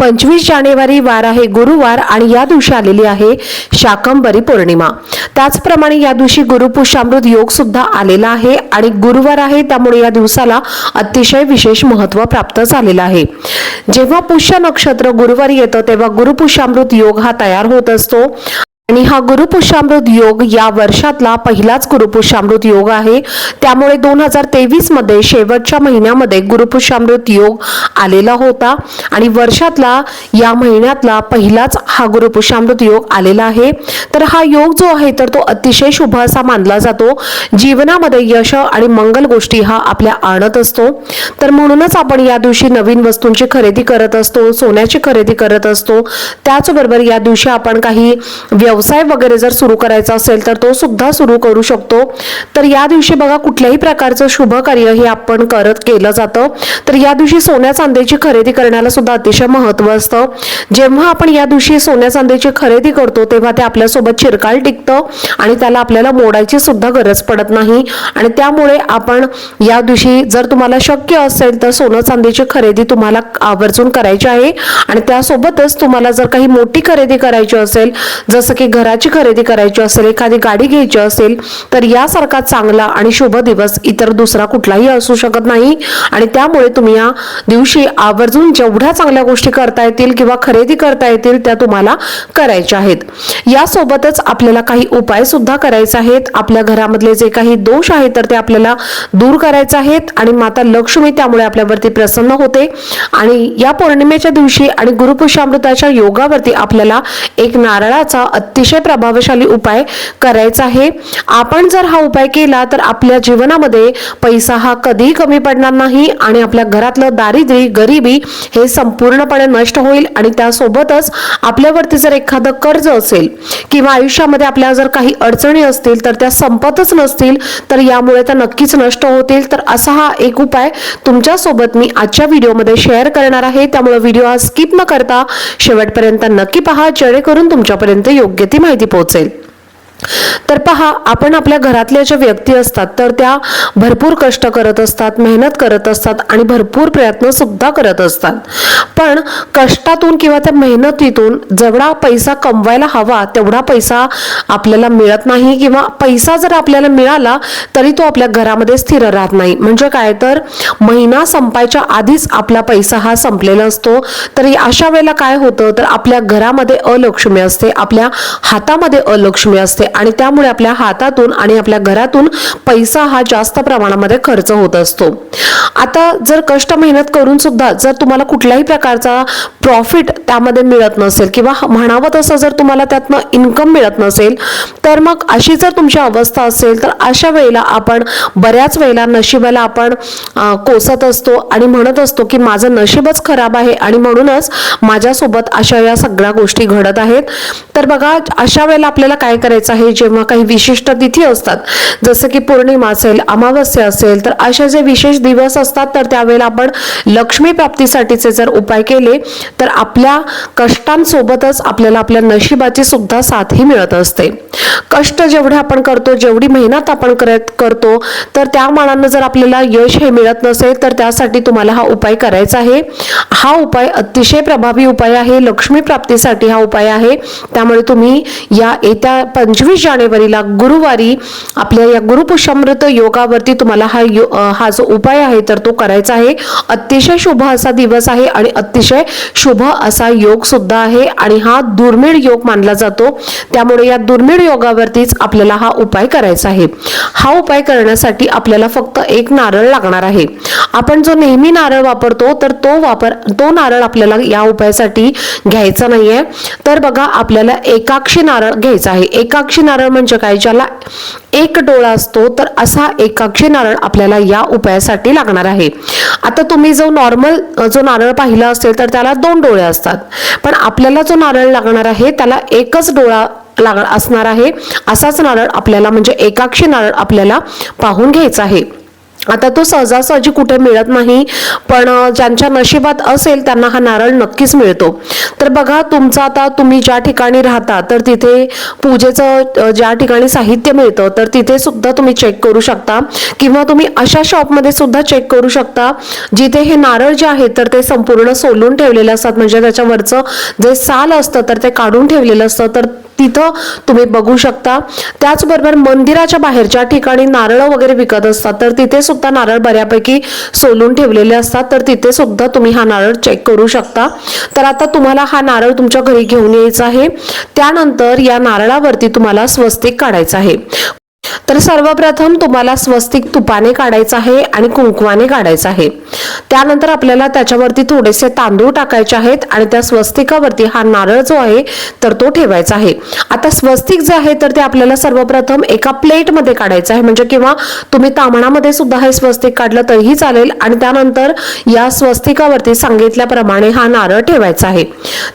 पंचवीस जानेवारी वार आहे गुरुवार आणि या दिवशी आलेली आहे शाकंबरी पौर्णिमा. त्याचप्रमाणे या दिवशी गुरुपुष्यामृत योग सुद्धा आलेला आहे आणि गुरुवार आहे त्यामुळे या दिवसाला अतिशय विशेष महत्त्व प्राप्त झालेलं आहे. जेव्हा पुष्य नक्षत्र गुरुवारी येतं तेव्हा गुरुपुष्यामृत योग हा तयार होत असतो. आणि हा गुरुपुष्यामृत योग या वर्षातला पहिलाच गुरुपुष्यामृत योग आहे. त्यामुळे दोन हजार तेवीसमध्ये शेवटच्या महिन्यामध्ये गुरुपुष्यामृत योग आलेला होता. आणि वर्षातला या महिन्यातला पहिलाच हा गुरुपुष्यामृत योग आलेला आहे. तर हा योग जो आहे तर तो अतिशय शुभ असा मानला जातो. जीवनामध्ये यश आणि मंगल गोष्टी हा आपल्या आणत असतो. तर म्हणूनच आपण या दिवशी नवीन वस्तूंची खरेदी करत असतो सोन्याची खरेदी करत असतो. त्याचबरोबर या दिवशी आपण काही व्यवसाय वगैरे जर सुरू करायचा असेल तर तो सुद्धा सुरू करू शकतो. तर या दिवशी बघा कुठल्याही प्रकारचं शुभ कार्य हे आपण करत केलं जातं. तर या दिवशी सोन्या चांदीची खरेदी करण्याला सुद्धा अतिशय महत्त्व असतं. जेव्हा आपण या दिवशी सोन्या चांदीची खरेदी करतो तेव्हा ते आपल्यासोबत चिरकाल टिकतं आणि त्याला आपल्याला मोडायची सुद्धा गरज पडत नाही. आणि त्यामुळे आपण या दिवशी जर तुम्हाला शक्य असेल तर सोनं चांदीची खरेदी तुम्हाला आवर्जून करायची आहे. आणि त्यासोबतच तुम्हाला जर काही मोठी खरेदी करायची असेल जसं की घराची खरेदी करायची असेल एखादी गाडी घ्यायची असेल तर यासारखा चांगला आणि शुभ दिवस इतर दुसरा कुठलाही असू शकत नाही. आणि त्यामुळे तुम्ही या दिवशी आवर्जून जेवढ्या चांगल्या गोष्टी करता येतील किंवा खरेदी करता येतील त्या तुम्हाला करायच्या आहेत. यासोबतच आपल्याला काही उपाय सुद्धा करायचे आहेत. आपल्या घरामधले जे काही दोष आहेत तर ते आपल्याला दूर करायचे आहेत आणि माता लक्ष्मी त्यामुळे आपल्यावरती प्रसन्न होते. आणि या पौर्णिमेच्या दिवशी आणि गुरुपुष्यामृताच्या योगावरती आपल्याला एक नारळाचा अतिशय प्रभावशाली उपाय करायचा आहे. आपण जर हा उपाय केला तर आपल्या जीवनामध्ये पैसा हा कधीही कमी पडणार नाही आणि आपल्या घरातलं दारिद्र्य गरिबी हे संपूर्णपणे नष्ट होईल. आणि त्यासोबतच आपल्यावरती जर एखादं कर्ज असेल किंवा आयुष्यामध्ये आपल्या जर काही अडचणी असतील तर त्या संपतच नसतील तर यामुळे त्या नक्कीच नष्ट होतील. तर असा हा एक उपाय तुमच्यासोबत मी आजच्या व्हिडिओमध्ये शेअर करणार आहे. त्यामुळे व्हिडिओ हा स्किप न करता शेवटपर्यंत नक्की पहा जेणेकरून तुमच्यापर्यंत योग्य ती माहिती पोहोचेल. तर पहा आपण आपल्या घरातल्या ज्या व्यक्ती असतात तर त्या भरपूर कष्ट करत असतात मेहनत करत असतात आणि भरपूर प्रयत्न सुद्धा करत असतात. पण कष्टातून किंवा त्या मेहनतीतून जेवढा पैसा कमवायला हवा तेवढा पैसा आपल्याला मिळत नाही किंवा पैसा जर आपल्याला मिळाला तरी तो आपल्या घरामध्ये स्थिर राहत नाही. म्हणजे काय तर महिना संपायच्या आधीच आपला पैसा हा संपलेला असतो. तरी अशा वेळेला काय होतं तर आपल्या घरामध्ये अलक्ष्मी असते आपल्या हातामध्ये अलक्ष्मी असते आणि त्यामुळे आपल्या हातातून आणि आपल्या घरातून पैसा हा जास्त प्रमाणामध्ये खर्च होत असतो. आता जर कष्ट मेहनत करून सुद्धा जर तुम्हाला कुठल्याही प्रकार प्रकारचा प्रॉफिट त्यामध्ये मिळत नसेल किंवा म्हणावं तसं जर तुम्हाला त्यातनं इन्कम मिळत नसेल तर मग अशी जर तुमची अवस्था असेल तर अशा वेळेला आपण बऱ्याच वेळेला नशिबाला आपण कोसत असतो आणि म्हणत असतो की माझं नशीबच खराब आहे आणि म्हणूनच माझ्यासोबत अशा या सगळ्या गोष्टी घडत आहेत. तर बघा अशा वेळेला आपल्याला काय करायचं आहे? जेव्हा काही विशिष्ट तिथी असतात जसं की पौर्णिमा असेल अमावस्या असेल तर अशा जे विशेष दिवस असतात तर त्यावेळेला आपण लक्ष्मी प्राप्तीसाठीचे जर उपाय केले तर आपल्या कष्टांसोबतच आपल्याला आपल्या नशिबाची सुद्धा साथही मिळत असते. कष्ट जेवढे आपण करतो जेवढी मेहनत आपण करत करतो तर त्या मानानं जर आपल्याला यश हे मिळत नसेल तर त्यासाठी तुम्हाला हा उपाय करायचा आहे. हा उपाय अतिशय प्रभावी उपाय आहे लक्ष्मी प्राप्तीसाठी हा उपाय आहे. त्यामुळे तुम्ही या येत्या पंचवीस जानेवारीला गुरुवारी आपल्या या गुरुपुष्यामृत योगावरती तुम्हाला हा यो हा जो उपाय आहे तर तो करायचा आहे. अतिशय शुभ असा दिवस आहे आणि अतिशय शुभ असा योग सुद्धा आहे आणि हा दुर्मिळ योग मानला जातो. त्यामुळे या दुर्मिळ योगावरतीच आपल्याला हा उपाय करायचा आहे. हा उपाय करण्यासाठी आपल्याला फक्त एक नारळ लागणार आहे. आपण जो नेहमी नारळ वापरतो तर तो वापर तो नारळ आपल्याला या उपायासाठी घ्यायचा नाहीये. तर बघा आपल्याला एकाक्षी नारळ घ्यायचा आहे. एकाक्षी नारळ म्हणजे काय? ज्याला एक डोळा असतो तर असा एकाक्षी नारळ आपल्याला या उपायासाठी लागणार आहे. आता तुम्ही जो नॉर्मल जो नारळ पाहिला असेल तर त्याला दोन डोळे असतात. पण आपल्याला जो नारळ लागणार आहे त्याला एकच डोळा लाग असणार आहे. असाच नारळ आपल्याला म्हणजे एकाक्षी नारळ आपल्याला पाहून घ्यायचा आहे. आता तो सहजासहजी कुठे मिळत नाही पण ज्यांच्या नशिबात असेल त्यांना हा नारळ नक्कीच मिळतो. तर बघा तुमचं आता तुम्ही ज्या ठिकाणी राहता तर तिथे पूजेचं ज्या ठिकाणी साहित्य मिळतं तर तिथे सुद्धा तुम्ही चेक करू शकता. किंवा तुम्ही अशा शॉपमध्ये सुद्धा चेक करू शकता जिथे हे नारळ जे आहेत तर ते संपूर्ण सोलून ठेवलेले असतात. म्हणजे त्याच्यावरचं जे साल असतं तर ते काढून ठेवलेलं असतं. तर तिथं तुम्ही बघू शकता. त्याचबरोबर मंदिराच्या बाहेरच्या ठिकाणी नारळ वगैरे विकत असतात. तर तिथे सुद्धा नारळ बऱ्यापैकी सोलून ठेवलेले असतात. तर तिथे सुद्धा तुम्ही हा नारळ चेक करू शकता. तर आता तुम्हाला हा नारळ तुमच्या घरी घेऊन यायचा आहे. त्यानंतर या नारळावरती तुम्हाला स्वस्तिक काढायचं आहे. तर सर्वप्रथम तुम्हाला स्वस्तिक तुपाने काढायचं आहे आणि कुंकवाने काढायचं आहे. त्यानंतर आपल्याला त्याच्यावरती थोडेसे तांदूळ टाकायचे आहेत आणि त्या स्वस्तिकावरती हा नारळ जो आहे तर तो ठेवायचा आहे. आता स्वस्तिक जे आहे तर ते आपल्याला सर्वप्रथम एका प्लेटमध्ये काढायचं आहे. म्हणजे किंवा तुम्ही तामणामध्ये सुद्धा हे स्वस्तिक काढलं तरीही चालेल. आणि त्यानंतर या स्वस्तिकावरती सांगितल्याप्रमाणे हा नारळ ठेवायचा आहे.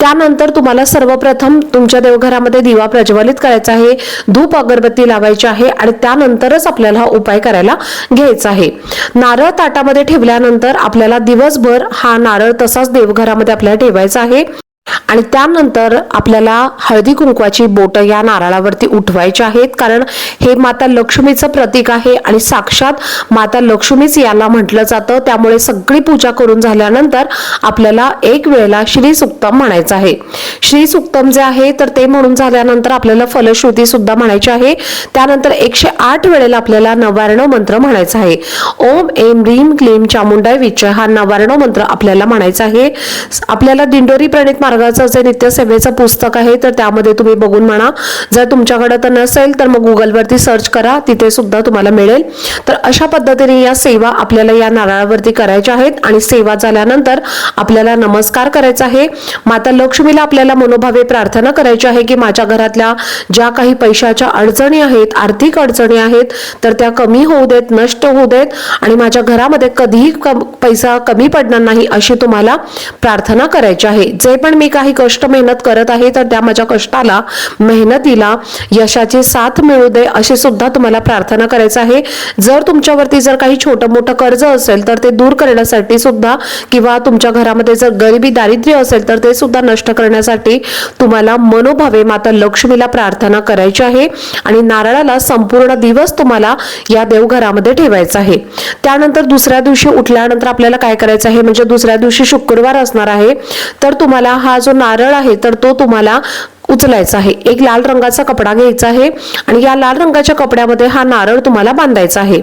त्यानंतर तुम्हाला सर्वप्रथम तुमच्या देवघरामध्ये दिवा प्रज्वलित करायचा आहे. धूप अगरबत्ती लावायची आहे. आणि त्यानंतरच आपल्याला हा उपाय करायला घ्यायचा आहे. नारळ ताटामध्ये ठेवल्यानंतर आपल्याला दिवसभर हा नारळ तसाच देवघरामध्ये आपल्याला ठेवायचा आहे. आणि त्यानंतर आपल्याला हळदी कुंकवाची बोट या नारळावरती उठवायची आहेत. कारण हे माता लक्ष्मीचं प्रतीक आहे आणि साक्षात माता लक्ष्मीच याला म्हटलं जातं. त्यामुळे सगळी पूजा करून झाल्यानंतर आपल्याला एक वेळेला श्री सुक्तम म्हणायचं आहे. श्री सुक्तम जे आहे तर ते म्हणून झाल्यानंतर आपल्याला फलश्रुती सुद्धा म्हणायची आहे. त्यानंतर एकशे आठ वेळेला आपल्याला नवार्ण मंत्र म्हणायचा आहे. ओम एम रीम क्लीम चामुंडाय विचय हा नवार्ण मंत्र आपल्याला म्हणायचा आहे. आपल्याला दिंडोरी प्रणित मार्गाचं जे नित्यसेवेचं पुस्तक आहे तर त्यामध्ये तुम्ही बघून म्हणा. जर तुमच्याकडे तर नसेल तर मग गुगलवरती सर्च करा. तिथे सुद्धा तुम्हाला मिळेल. तर अशा पद्धतीने या सेवा आपल्याला या नारळावरती करायच्या आहेत आणि सेवा झाल्यानंतर आपल्याला नमस्कार करायचा आहे. माता लक्ष्मीला आपल्याला मनोभावे प्रार्थना करायची आहे की माझ्या घरातल्या ज्या काही पैशाच्या अडचणी आहेत आर्थिक अडचणी आहेत तर त्या कमी होऊ देत नष्ट होऊ देत आणि माझ्या घरामध्ये कधीही कम- पैसा कमी पडणार नाही अशी तुम्हाला प्रार्थना करायची आहे. जे पण मी काही कष्ट मेहनत करत आहे तर त्या माझ्या कष्टाला मेहनतीला यशाची साथ मिळू दे अशी सुद्धा तुम्हाला प्रार्थना करायचं आहे. जर तुमच्यावरती जर काही छोटं मोठं कर्ज असेल तर ते दूर करण्यासाठी सुद्धा किंवा तुमच्या घरामध्ये जर गरिबी दारिद्र्य असेल तर ते सुद्धा नष्ट करण्यासाठी तुम्हाला मनोभावे माता लक्ष्मीला प्रार्थना करायची आहे. आणि नारळाला संपूर्ण दिवस तुम्हाला या देवघरामध्ये ठेवायचा आहे. त्यानंतर दुसऱ्या दिवशी उठल्यानंतर आपल्याला काय करायचं आहे? म्हणजे दुसऱ्या दिवशी शुक्रवार असणार आहे. तर तुम्हाला हा हा जो नारळ आहे तर तो तुम्हाला उचलायचा आहे. एक लाल रंगाचा कपडा घ्यायचा आहे आणि या लाल रंगाच्या कपड्यामध्ये हा नारळ तुम्हाला बांधायचा आहे.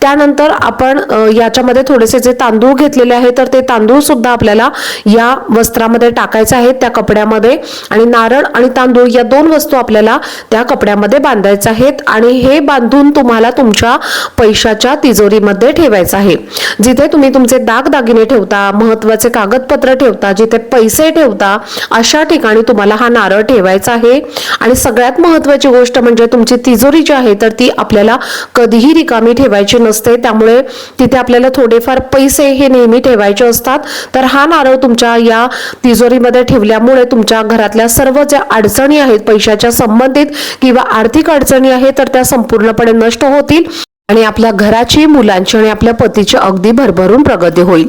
त्यानंतर आपण याच्यामध्ये थोडेसे जे तांदूळ घेतलेले आहे तर ते तांदूळ सुद्धा आपल्याला या वस्त्रामध्ये टाकायचे आहेत त्या कपड्यामध्ये. आणि नारळ आणि तांदूळ या दोन वस्तू आपल्याला त्या कपड्यामध्ये बांधायच्या आहेत आणि हे बांधून तुम्हाला तुमच्या पैशाच्या तिजोरीमध्ये ठेवायचं आहे. जिथे तुम्ही तुमचे दागदागिने ठेवता महत्त्वाचे कागदपत्र ठेवता जिथे पैसे ठेवता अशा ठिकाणी तुम्हाला हा नारळ ठेवायचा आहे. आणि सगळ्यात महत्वाची गोष्ट म्हणजे तुमची तिजोरी जी आहे तर ती आपल्याला कधीही रिकामी ठेवायची नसते. त्यामुळे तिथे आपल्याला थोडेफार पैसे हे नेहमी ठेवायचे असतात. तर हा नारळ तुमच्या या तिजोरीमध्ये ठेवल्यामुळे तुमच्या घरातल्या सर्व ज्या अडचणी आहेत पैशाच्या संबंधित किंवा आर्थिक अडचणी आहेत तर त्या संपूर्णपणे नष्ट होतील आणि आपल्या घराची मुलांची आणि आपल्या पतीची अगदी भरभरून प्रगती होईल.